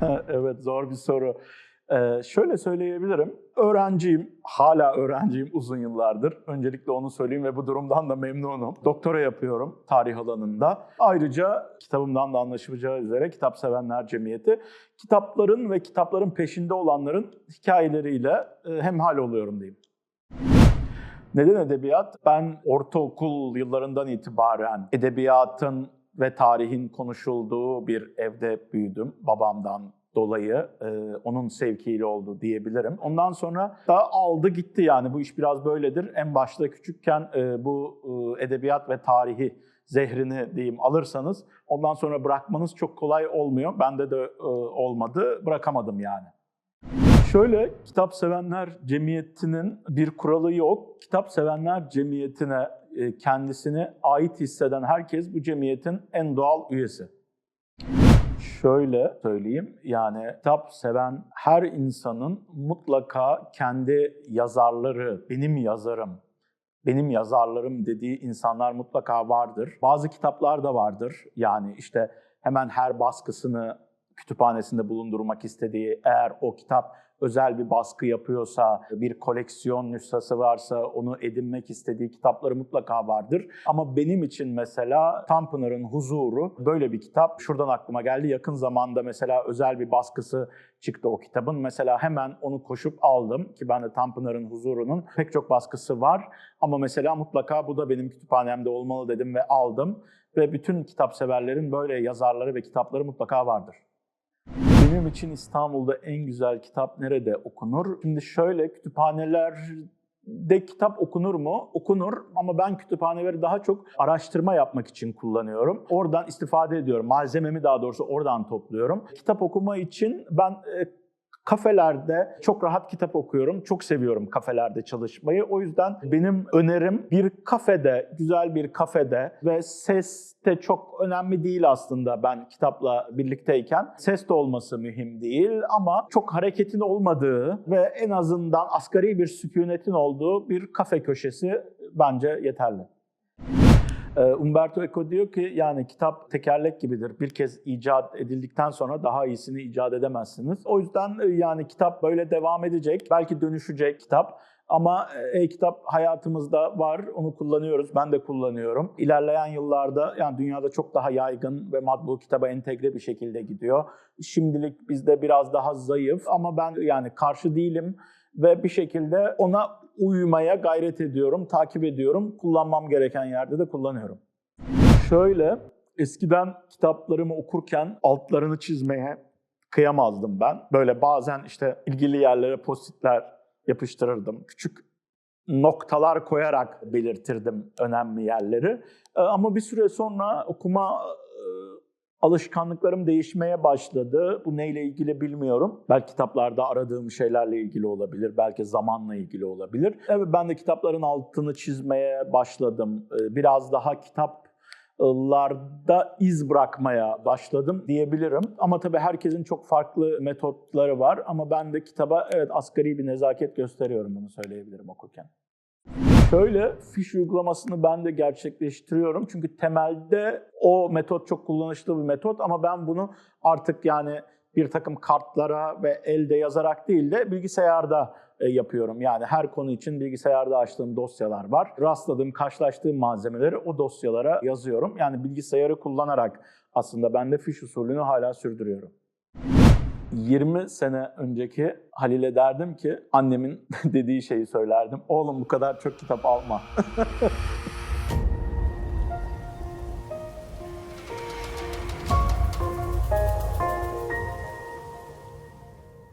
Evet zor bir soru. Ee, şöyle söyleyebilirim. Öğrenciyim, hala öğrenciyim uzun yıllardır. Öncelikle onu söyleyeyim ve bu durumdan da memnunum. Doktora yapıyorum tarih alanında. Ayrıca kitabımdan da anlaşılacağı üzere Kitap Sevenler Cemiyeti kitapların ve kitapların peşinde olanların hikayeleriyle e, hemhal oluyorum diyeyim. Neden edebiyat? Ben ortaokul yıllarından itibaren edebiyatın ve tarihin konuşulduğu bir evde büyüdüm babamdan dolayı e, onun sevkiyle oldu diyebilirim. Ondan sonra da aldı gitti yani bu iş biraz böyledir. En başta küçükken e, bu e, edebiyat ve tarihi zehrini diyeyim alırsanız ondan sonra bırakmanız çok kolay olmuyor. Bende de e, olmadı, bırakamadım yani. Şöyle kitap sevenler cemiyetinin bir kuralı yok. Kitap sevenler cemiyetine kendisini ait hisseden herkes bu cemiyetin en doğal üyesi. Şöyle söyleyeyim yani kitap seven her insanın mutlaka kendi yazarları, benim yazarım, benim yazarlarım dediği insanlar mutlaka vardır. Bazı kitaplar da vardır. Yani işte hemen her baskısını kütüphanesinde bulundurmak istediği, eğer o kitap özel bir baskı yapıyorsa, bir koleksiyon nüshası varsa onu edinmek istediği kitapları mutlaka vardır. Ama benim için mesela Tanpınar'ın Huzuru böyle bir kitap. Şuradan aklıma geldi. Yakın zamanda mesela özel bir baskısı çıktı o kitabın. Mesela hemen onu koşup aldım ki ben de Tanpınar'ın Huzuru'nun pek çok baskısı var. Ama mesela mutlaka bu da benim kütüphanemde olmalı dedim ve aldım. Ve bütün kitap severlerin böyle yazarları ve kitapları mutlaka vardır. Benim için İstanbul'da en güzel kitap nerede okunur? Şimdi şöyle kütüphanelerde kitap okunur mu? Okunur ama ben kütüphaneleri daha çok araştırma yapmak için kullanıyorum. Oradan istifade ediyorum. Malzememi daha doğrusu oradan topluyorum. Kitap okuma için ben e, kafelerde çok rahat kitap okuyorum. Çok seviyorum kafelerde çalışmayı. O yüzden benim önerim bir kafede, güzel bir kafede ve ses de çok önemli değil aslında ben kitapla birlikteyken. Ses de olması mühim değil ama çok hareketin olmadığı ve en azından asgari bir sükunetin olduğu bir kafe köşesi bence yeterli. Ee, Umberto Eco diyor ki yani kitap tekerlek gibidir. Bir kez icat edildikten sonra daha iyisini icat edemezsiniz. O yüzden e, yani kitap böyle devam edecek. Belki dönüşecek kitap. Ama e, e-kitap hayatımızda var, onu kullanıyoruz, ben de kullanıyorum. İlerleyen yıllarda yani dünyada çok daha yaygın ve matbu kitaba entegre bir şekilde gidiyor. Şimdilik bizde biraz daha zayıf ama ben yani karşı değilim ve bir şekilde ona uymaya gayret ediyorum, takip ediyorum. Kullanmam gereken yerde de kullanıyorum. Şöyle, eskiden kitaplarımı okurken altlarını çizmeye kıyamazdım ben. Böyle bazen işte ilgili yerlere postitler yapıştırırdım. Küçük noktalar koyarak belirtirdim önemli yerleri. Ee, Ama bir süre sonra okuma e, alışkanlıklarım değişmeye başladı. Bu neyle ilgili bilmiyorum. Belki kitaplarda aradığım şeylerle ilgili olabilir, belki zamanla ilgili olabilir. Evet ben de kitapların altını çizmeye başladım. Ee, Biraz daha kitaplarda iz bırakmaya başladım diyebilirim. Ama tabii herkesin çok farklı metotları var. Ama ben de kitaba evet asgari bir nezaket gösteriyorum bunu söyleyebilirim okurken. Şöyle fiş uygulamasını ben de gerçekleştiriyorum. Çünkü temelde o metot çok kullanışlı bir metot ama ben bunu artık yani bir takım kartlara ve elde yazarak değil de bilgisayarda e, yapıyorum. Yani her konu için bilgisayarda açtığım dosyalar var. Rastladığım, karşılaştığım malzemeleri o dosyalara yazıyorum. Yani bilgisayarı kullanarak aslında ben de fiş usulünü hala sürdürüyorum. 20 sene önceki Halil'e derdim ki annemin dediği şeyi söylerdim. Oğlum bu kadar çok kitap alma.